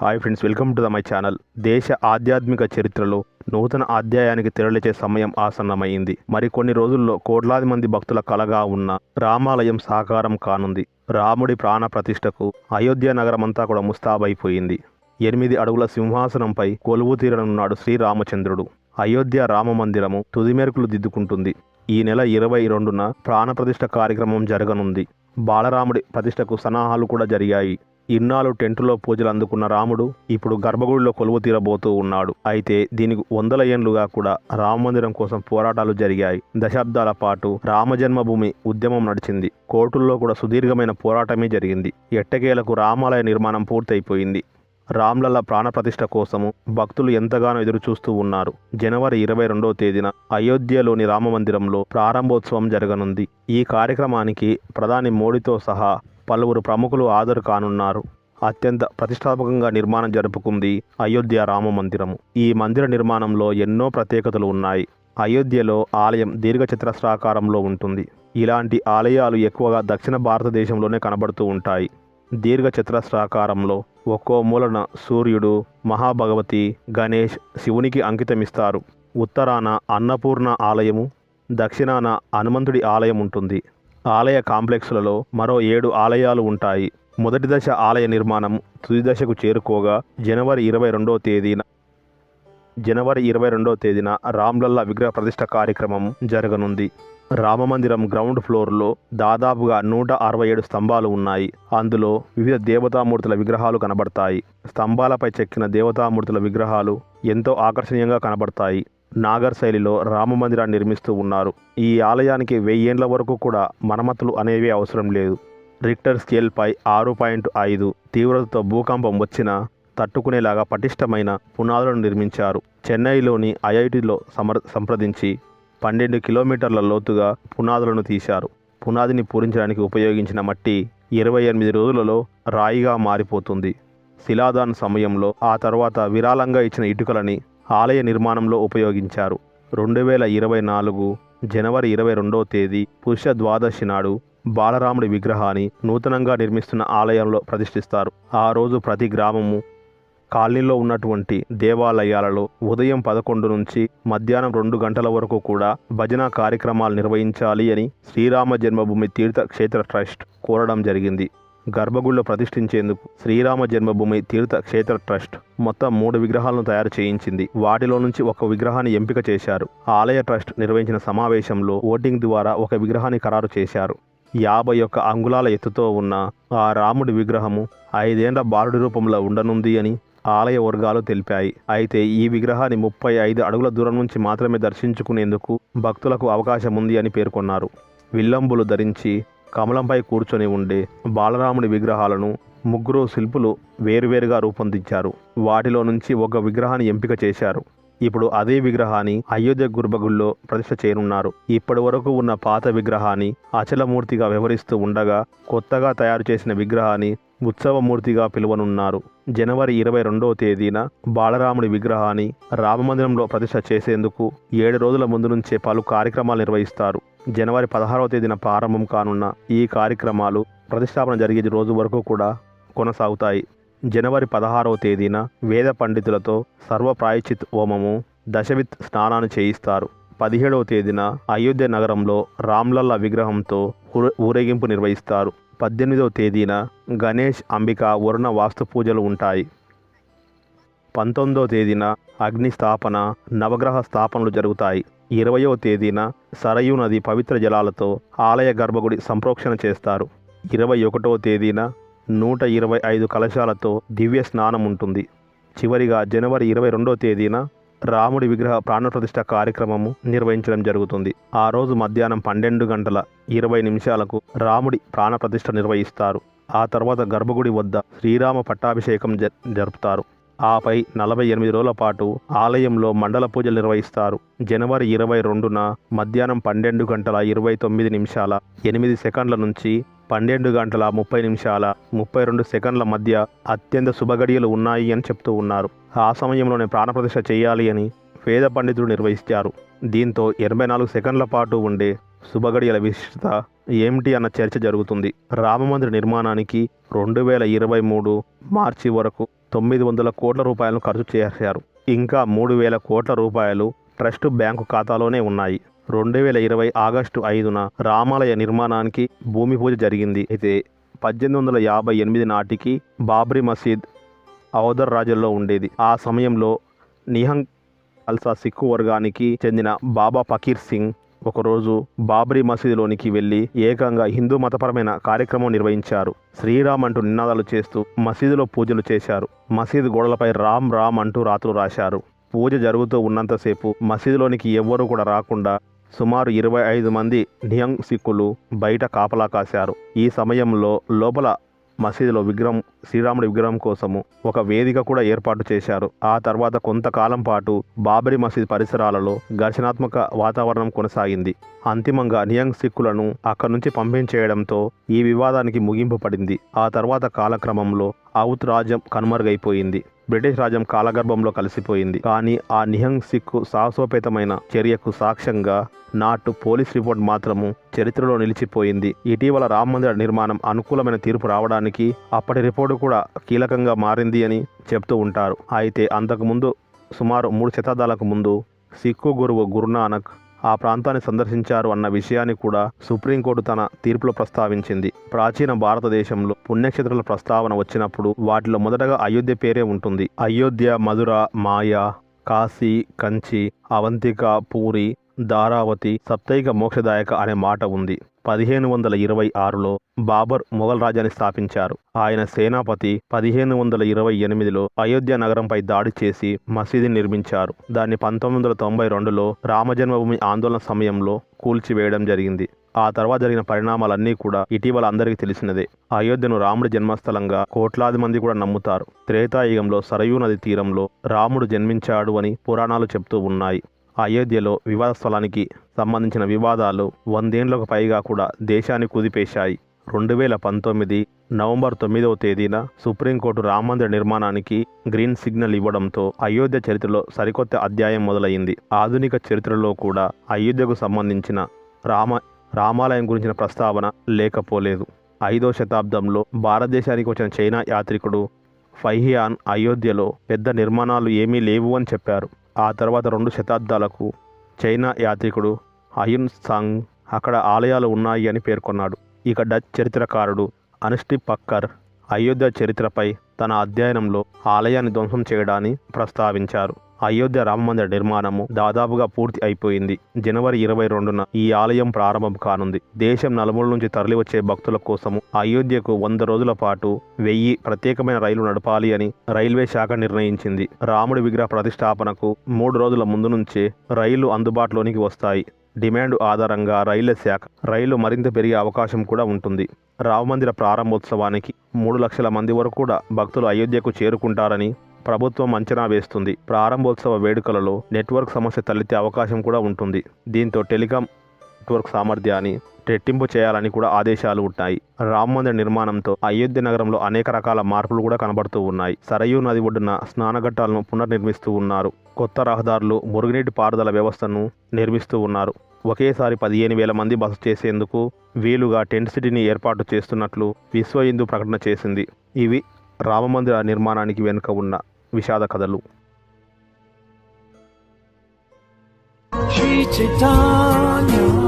Hi friends welcome to the my channel. దేశ ఆధ్యాత్మిక చరిత్రలో నూతన అధ్యాయానికి తెరలిచే సమయం ఆసన్నమైంది. మరికొన్ని రోజుల్లో కోట్లాది మంది భక్తుల కలగా ఉన్న రామాలయం సాకారం కానుంది. రాముడి ప్రాణ ప్రతిష్టకు అయోధ్య నగరమంతా కూడా ముస్తాబైపోయింది. ఎనిమిది అడుగుల సింహాసనంపై కొలువు తీరనున్నాడు శ్రీరామచంద్రుడు. అయోధ్య రామ మందిరము తుదిమెరుకులు దిద్దుకుంటుంది. ఈ నెల ఇరవై రెండున ప్రాణప్రతిష్ఠ కార్యక్రమం జరగనుంది. బాలరాముడి ప్రతిష్టకు సన్నాహాలు కూడా జరిగాయి. ఇన్నాళ్ళు టెంటులో పూజలు అందుకున్న రాముడు ఇప్పుడు గర్భగుడిలో కొలువు తీరబోతూ ఉన్నాడు. అయితే దీనికి వందల ఏండ్లుగా కూడా రామ మందిరం కోసం పోరాటాలు జరిగాయి. దశాబ్దాల పాటు రామ జన్మభూమి ఉద్యమం నడిచింది. కోర్టుల్లో కూడా సుదీర్ఘమైన పోరాటమే జరిగింది. ఎట్టకేలకు రామాలయ నిర్మాణం పూర్తయిపోయింది. రామ్లల్ల ప్రాణప్రతిష్ఠ కోసము భక్తులు ఎంతగానో ఎదురుచూస్తూ ఉన్నారు. జనవరి ఇరవై రెండవ తేదీన అయోధ్యలోని రామమందిరంలో ప్రారంభోత్సవం జరగనుంది. ఈ కార్యక్రమానికి ప్రధాని మోడీతో సహా పలువురు ప్రముఖులు హాజరు కానున్నారు. అత్యంత ప్రతిష్టాత్మకంగా నిర్మాణం జరుపుకుంది అయోధ్య రామ మందిరము ఈ మందిర నిర్మాణంలో ఎన్నో ప్రత్యేకతలు ఉన్నాయి. అయోధ్యలో ఆలయం దీర్ఘచతురస్రాకారంలో ఉంటుంది. ఇలాంటి ఆలయాలు ఎక్కువగా దక్షిణ భారతదేశంలోనే కనబడుతూ ఉంటాయి. దీర్ఘచతురస్రాకారంలో ఒక్కో మూలన సూర్యుడు మహాభగవతి గణేష్ శివునికి అంకితమిస్తారు. ఉత్తరాన అన్నపూర్ణ ఆలయము దక్షిణాన హనుమంతుడి ఆలయం ఉంటుంది. ఆలయ కాంప్లెక్స్లలో మరో ఏడు ఆలయాలు ఉంటాయి. మొదటి దశ ఆలయ నిర్మాణం తుది దశకు చేరుకోగా జనవరి ఇరవై రెండవ తేదీన జనవరి ఇరవై రెండవ తేదీన రామ్లల్లా విగ్రహ ప్రతిష్ఠ కార్యక్రమం జరగనుంది. రామమందిరం గ్రౌండ్ ఫ్లోర్లో దాదాపుగా నూట అరవై ఏడు స్తంభాలు ఉన్నాయి. అందులో వివిధ దేవతామూర్తుల విగ్రహాలు కనబడతాయి. స్తంభాలపై చెక్కిన దేవతామూర్తుల విగ్రహాలు ఎంతో ఆకర్షణీయంగా కనబడతాయి. నాగర్ శైలిలో రామమందిరాన్ని నిర్మిస్తూ ఉన్నారు. ఈ ఆలయానికి వెయ్యేండ్ల వరకు కూడా మరమ్మతులు అనేవి అవసరం లేదు. రిక్టర్ స్కేల్పై ఆరు పాయింట్ ఐదు తీవ్రతతో భూకంపం వచ్చినా తట్టుకునేలాగా పటిష్టమైన పునాదులను నిర్మించారు. చెన్నైలోని ఐఐటిలో సమర్ సంప్రదించి పన్నెండు కిలోమీటర్ల లోతుగా పునాదులను తీశారు. పునాదిని పూరించడానికి ఉపయోగించిన మట్టి ఇరవై ఎనిమిది రోజులలో రాయిగా మారిపోతుంది. శిలాదాన్ సమయంలో ఆ తర్వాత విరాళంగా ఇచ్చిన ఇటుకలని ఆలయ నిర్మాణంలో ఉపయోగించారు. రెండు వేల ఇరవై నాలుగు జనవరి ఇరవై రెండవ తేదీ పురుష ద్వాదశి నాడు బాలరాముడి విగ్రహాన్ని నూతనంగా నిర్మిస్తున్న ఆలయంలో ప్రతిష్ఠిస్తారు. ఆ రోజు ప్రతి గ్రామము కాలనీలో ఉన్నటువంటి దేవాలయాలలో ఉదయం పదకొండు నుంచి మధ్యాహ్నం రెండు గంటల వరకు కూడా భజన కార్యక్రమాలు నిర్వహించాలి అని శ్రీరామ జన్మభూమి తీర్థ క్షేత్ర ట్రస్ట్ కోరడం జరిగింది. గర్భగుడిలో ప్రతిష్ఠించేందుకు శ్రీరామ జన్మభూమి తీర్థ క్షేత్ర ట్రస్ట్ మొత్తం మూడు విగ్రహాలను తయారు చేయించింది. వాటిలో నుంచి ఒక విగ్రహాన్ని ఎంపిక చేశారు. ఆలయ ట్రస్ట్ నిర్వహించిన సమావేశంలో ఓటింగ్ ద్వారా ఒక విగ్రహాన్ని ఖరారు చేశారు. యాభై ఒక్క అంగుళాల ఎత్తుతో ఉన్న ఆ రాముడి విగ్రహము ఐదేండ్ల బాలుడి రూపంలో ఉండనుంది అని ఆలయ వర్గాలు తెలిపాయి. అయితే ఈ విగ్రహాన్ని ముప్పై ఐదు అడుగుల దూరం నుంచి మాత్రమే దర్శించుకునేందుకు భక్తులకు అవకాశం ఉంది అని పేర్కొన్నారు. విల్లంబులు ధరించి కమలంపై కూర్చొని ఉండే బాలరాముడి విగ్రహాలను ముగ్గురు శిల్పులు వేరువేరుగా రూపొందించారు. వాటిలో నుంచి ఒక విగ్రహాన్ని ఎంపిక చేశారు. ఇప్పుడు అదే విగ్రహాన్ని అయోధ్య గుర్బగుల్లో ప్రతిష్ట చేయనున్నారు. ఇప్పటి వరకు ఉన్న పాత విగ్రహాన్ని అచలమూర్తిగా వ్యవహరిస్తూ ఉండగా కొత్తగా తయారు చేసిన విగ్రహాన్ని ఉత్సవమూర్తిగా పిలువనున్నారు. జనవరి ఇరవై రెండవ తేదీన బాలరాముడి విగ్రహాన్ని రామమందిరంలో ప్రతిష్ట చేసేందుకు ఏడు రోజుల ముందు నుంచే పలు కార్యక్రమాలు నిర్వహిస్తారు. జనవరి పదహారవ తేదీన ప్రారంభం కానున్న ఈ కార్యక్రమాలు ప్రతిష్టాపన జరిగే రోజు వరకు కూడా కొనసాగుతాయి. జనవరి పదహారవ తేదీన వేద పండితులతో సర్వ ప్రాయచిత్ హోమము దశవిత్ స్నానాన్ని చేయిస్తారు. పదిహేడవ తేదీన అయోధ్య నగరంలో రామ్లల్ల విగ్రహంతో ఊరేగింపు నిర్వహిస్తారు. పద్దెనిమిదవ తేదీన గణేష్ అంబిక వరుణ వాస్తు పూజలు ఉంటాయి. పంతొమ్మిదవ తేదీన అగ్ని స్థాపన నవగ్రహ స్థాపనలు జరుగుతాయి. ఇరవయో తేదీన సరయూ నది పవిత్ర జలాలతో ఆలయ గర్భగుడి సంప్రోక్షణ చేస్తారు. ఇరవై ఒకటవ తేదీన నూట ఇరవై ఐదు కలశాలతో దివ్య స్నానం ఉంటుంది. చివరిగా జనవరి ఇరవై రెండవ తేదీన రాముడి విగ్రహ ప్రాణప్రతిష్ఠ కార్యక్రమము నిర్వహించడం జరుగుతుంది. ఆ రోజు మధ్యాహ్నం పన్నెండు గంటల ఇరవై నిమిషాలకు రాముడి ప్రాణప్రతిష్ఠ నిర్వహిస్తారు. ఆ తర్వాత గర్భగుడి వద్ద శ్రీరామ పట్టాభిషేకం జ- జరుపుతారు. ఆపై నలభై ఎనిమిది రోజుల పాటు ఆలయంలో మండల పూజలు నిర్వహిస్తారు. జనవరి ఇరవై రెండున మధ్యాహ్నం పన్నెండు గంటల ఇరవై తొమ్మిది నిమిషాల ఎనిమిది సెకండ్ల నుంచి పన్నెండు గంటల ముప్పై నిమిషాల ముప్పై రెండు సెకండ్ల మధ్య అత్యంత శుభగడియలు ఉన్నాయి అని చెప్తూ ఉన్నారు. ఆ సమయంలోనే ప్రాణప్రతిష్ఠ చేయాలి అని వేద పండితుడు నిర్వహించారు. దీంతో ఎనభై నాలుగు సెకండ్ల పాటు ఉండే శుభగడియల విశిష్టత ఏమిటి అన్న చర్చ జరుగుతుంది. రామమందిర నిర్మాణానికి రెండు వేల ఇరవై మూడు మార్చి వరకు తొమ్మిది వందల కోట్ల రూపాయలను ఖర్చు చేశారు. ఇంకా మూడు వేల కోట్ల రూపాయలు ట్రస్ట్ బ్యాంకు ఖాతాలోనే ఉన్నాయి. రెండు వేల ఇరవై ఆగస్టు ఐదున రామాలయ నిర్మాణానికి భూమి పూజ జరిగింది. అయితే పద్దెనిమిది వందల యాభై ఎనిమిది నాటికి బాబ్రీ మసీద్ అవధర్ రాజుల్లో ఉండేది. ఆ సమయంలో నిహంగ్ అల్సా సిక్కు వర్గానికి చెందిన బాబా ఫకీర్ సింగ్ ఒకరోజు బాబ్రీ మసీదులోనికి వెళ్ళి ఏకంగా హిందూ మతపరమైన కార్యక్రమం నిర్వహించారు. శ్రీరామ్ అంటూ నినాదాలు చేస్తూ మసీదులో పూజలు చేశారు. మసీదు గోడలపై రామ్ రామ్ అంటూ రాత్రులు రాశారు. పూజ జరుగుతూ ఉన్నంతసేపు మసీదులోనికి ఎవ్వరూ కూడా రాకుండా సుమారు ఇరవై ఐదు మంది నియంగ్ సిక్కులు బయట కాపలా కాశారు. ఈ సమయంలో లోపల మసీదులో విగ్రహం శ్రీరాముడి విగ్రహం కోసము ఒక వేదిక కూడా ఏర్పాటు చేశారు. ఆ తర్వాత కొంతకాలం పాటు బాబరీ మసీద్ పరిసరాలలో ఘర్షణాత్మక వాతావరణం కొనసాగింది. అంతిమంగా నియంగ్ సిక్కులను అక్కడి నుంచి పంపించేయడంతో ఈ వివాదానికి ముగింపు పడింది. ఆ తర్వాత కాలక్రమంలో ఔత్ రాజ్యం కనుమరుగైపోయింది. బ్రిటిష్ రాజ్యం కాలగర్భంలో కలిసిపోయింది. కానీ ఆ నిహంగ్ సిక్కు సాహసోపేతమైన చర్యకు సాక్ష్యంగా నాటు పోలీస్ రిపోర్ట్ మాత్రము చరిత్రలో నిలిచిపోయింది. ఇటీవల రామ మందిర నిర్మాణం అనుకూలమైన తీర్పు రావడానికి అప్పటి రిపోర్టు కూడా కీలకంగా మారింది అని చెప్తూ ఉంటారు. అయితే అంతకుముందు సుమారు మూడు శతాబ్దాలకు ముందు సిక్కు గురువు గురునానక్ ఆ ప్రాంతాన్ని సందర్శించారు అన్న విషయాన్ని కూడా సుప్రీంకోర్టు తన తీర్పులో ప్రస్తావించింది. ప్రాచీన భారతదేశంలో పుణ్యక్షేత్రాల ప్రస్తావన వచ్చినప్పుడు వాటిలో మొదటగా అయోధ్య పేరే ఉంటుంది. అయోధ్య మధుర మాయ కాశీ కంచి అవంతిక పూరి దారావతి సప్తైక మోక్షదాయక అనే మాట ఉంది. పదిహేను వందల ఇరవై ఆరులో బాబర్ మొఘల్ రాజ్యాన్ని స్థాపించారు. ఆయన సేనాపతి పదిహేను వందల ఇరవై ఎనిమిదిలో అయోధ్య నగరంపై దాడి చేసి మసీదుని నిర్మించారు. దాన్ని పంతొమ్మిది వందల తొంభై రెండులో రామజన్మభూమి ఆందోళన సమయంలో కూల్చివేయడం జరిగింది. ఆ తర్వాత జరిగిన పరిణామాలన్నీ కూడా ఇటీవల అందరికీ తెలిసినదే. అయోధ్యను రాముడి జన్మస్థలంగా కోట్లాది మంది కూడా నమ్ముతారు. త్రేతాయుగంలో సరయూ నది తీరంలో రాముడు జన్మించాడు అని పురాణాలు చెప్తూ ఉన్నాయి. అయోధ్యలో వివాద స్థలానికి సంబంధించిన వివాదాలు వందేండ్లకు పైగా కూడా దేశాన్ని కుదిపేశాయి. రెండు వేల పంతొమ్మిది నవంబర్ తొమ్మిదవ తేదీన సుప్రీంకోర్టు రామమందిర నిర్మాణానికి గ్రీన్ సిగ్నల్ ఇవ్వడంతో అయోధ్య చరిత్రలో సరికొత్త అధ్యాయం మొదలైంది. ఆధునిక చరిత్రలో కూడా అయోధ్యకు సంబంధించిన రామ రామాలయం గురించిన ప్రస్తావన లేకపోలేదు. ఐదో శతాబ్దంలో భారతదేశానికి వచ్చిన చైనా యాత్రికుడు ఫైహియాన్ అయోధ్యలో పెద్ద నిర్మాణాలు ఏమీ లేవు అని చెప్పారు. ఆ తర్వాత రెండు శతాబ్దాలకు చైనా యాత్రికుడు అయున్ సాంగ్ అక్కడ ఆలయాలు ఉన్నాయి అని పేర్కొన్నాడు. ఇక డచ్ చరిత్రకారుడు అనిస్టి పక్కర్ అయోధ్య చరిత్రపై తన అధ్యయనంలో ఆలయాన్ని ధ్వంసం చేయడాన్ని ప్రస్తావించారు. అయోధ్య రామమందిర నిర్మాణము దాదాపుగా పూర్తి అయిపోయింది. జనవరి ఇరవై రెండున ఈ ఆలయం ప్రారంభం కానుంది. దేశం నలుమూల నుంచి తరలివచ్చే భక్తుల కోసము అయోధ్యకు వంద రోజుల పాటు వెయ్యి ప్రత్యేకమైన రైలు నడపాలి అని రైల్వే శాఖ నిర్ణయించింది. రాముడి విగ్రహ ప్రతిష్టాపనకు మూడు రోజుల ముందు నుంచే రైళ్ళు అందుబాటులోనికి వస్తాయి. డిమాండ్ ఆధారంగా రైళ్ళ శాఖ రైలు మరింత పెరిగే అవకాశం కూడా ఉంటుంది. రామమందిర ప్రారంభోత్సవానికి మూడు లక్షల మంది వరకు కూడా భక్తులు అయోధ్యకు చేరుకుంటారని ప్రభుత్వం అంచనా వేస్తుంది. ప్రారంభోత్సవ వేడుకలలో నెట్వర్క్ సమస్య తలెత్తే అవకాశం కూడా ఉంటుంది. దీంతో టెలికాం నెట్వర్క్ సామర్థ్యాన్ని రెట్టింపు చేయాలని కూడా ఆదేశాలు ఉంటాయి. రామ మందిర నిర్మాణంతో అయోధ్య నగరంలో అనేక రకాల మార్పులు కూడా కనబడుతూ ఉన్నాయి. సరయూ నది ఒడ్డున స్నానఘట్టాలను పునర్నిర్మిస్తూ ఉన్నారు. కొత్త రహదారులు మురుగునీటి పారుదల వ్యవస్థను నిర్మిస్తూ ఉన్నారు. ఒకేసారి పదిహేను వేల మంది బస చేసేందుకు వీలుగా టెంట్ సిటీని ఏర్పాటు చేస్తున్నట్లు విశ్వ హిందూ ప్రకటన చేసింది. ఇవి రామమందిర నిర్మాణానికి వెనుక ఉన్న ವಿಷಾದ ಕದಲು ಶ್ರೀ ಚೈತನ್ಯ